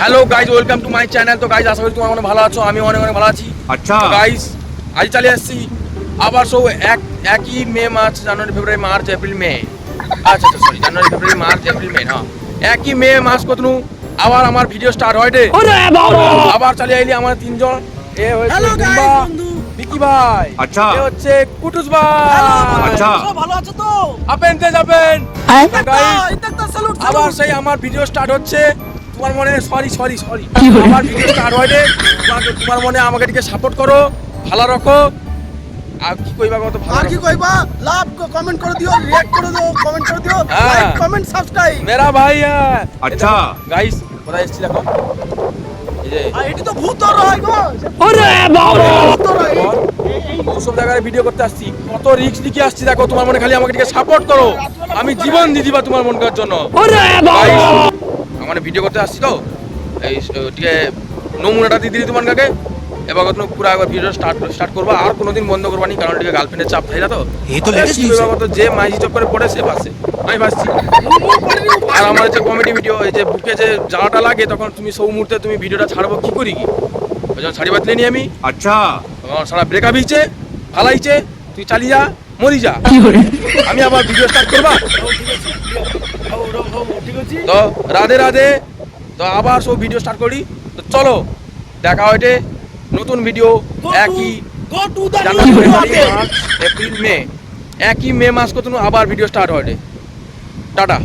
Hello guys welcome to my channel তো guys আশা করি তোমার অনেক ভালো আছো আমি অনেক অনেক ভালো আছি। আচ্ছা। গাইজ আজ চালিয়ে আসছি। আবার সব এক একই May March January February March April May. আচ্ছা আচ্ছা sorry January February March April May হ্যাঁ। একই মে মাস কতনু? আবার আমার ভিডিও স্টার্ট হয় রে। আবার চালিয়ে আইলি আমার তিনজন। এ হয়েছে বিকি ভাই। আচ্ছা। এ হচ্ছে কুটুস ভাই। আচ্ছা। ভালো আছো তো? আপেন তে যাবেন হ্যাঁ? আবার সেই আমার ভিডিও স্টার্ট হচ্ছে। তোমার মনে সরি সরি সরি আমার ভিডিও স্টার্ট হয় রে তোমার- মনে আমাকে একটু সাপোর্ট করো ভালো রাখো। আর কি কইবা কত ভালো আর কি কইবা? লাভ কমেন্ট করে দিও রিঅ্যাক্ট করে দিও কমেন্ট করে দিও। লাইক কমেন্ট সাবস্ক্রাইব মেরা ভাই হ্যাঁ। আচ্ছা। গাইস কোথায় এসেছি দেখো। এই যে আর এটি তো ভূত ধর হয় গো। ভূত ধর হয়। ওসব জায়গায় ভিডিও করতে আসছি। কত রিস্ক দিকে আসছি দেখো। তোমার মনে খালি আমাকে সাপোর্ট করো। আমি জীবন দিয়ে দিবা তোমার মনকার জন্য। মানে ভিডিও করতে আসছি তো। এই টিকে নমুনাটা দিয়ে দিলি তোমার কাকে? এবার কত পুরো একবার ভিডিও স্টার্ট স্টার্ট করব। আর কোনোদিন বন্ধ করবানি কারণ টিকে গার্লফ্রেন্ডের চাপ থাকে না তো। এই তো লেটেস্ট তো যে মাইজি চক করে পড়ে সে বাসে। আমি বাসছি। আর আমার যে কমেডি ভিডিও এই যে বুকে যে জ্বালাটা লাগে তখন তুমি সব মুহূর্তে তুমি ভিডিওটা ছাড়বো কি করি কি? ওই জন্য ছাড়ি বাতলে নি আমি। আচ্ছা। সারা ব্রেকআপ হইছে ভালাইছে তুই চালিয়ে যা মরি যা। আমি আবার ভিডিও স্টার্ট করবা? তো রাধে রাধে তো আবার সব ভিডিও স্টার্ট করি। তো চলো দেখা হয়েছে নতুন ভিডিও একই এপ্রিল মে একই মে মাস কত আবার ভিডিও স্টার্ট হয়েছে টাটা।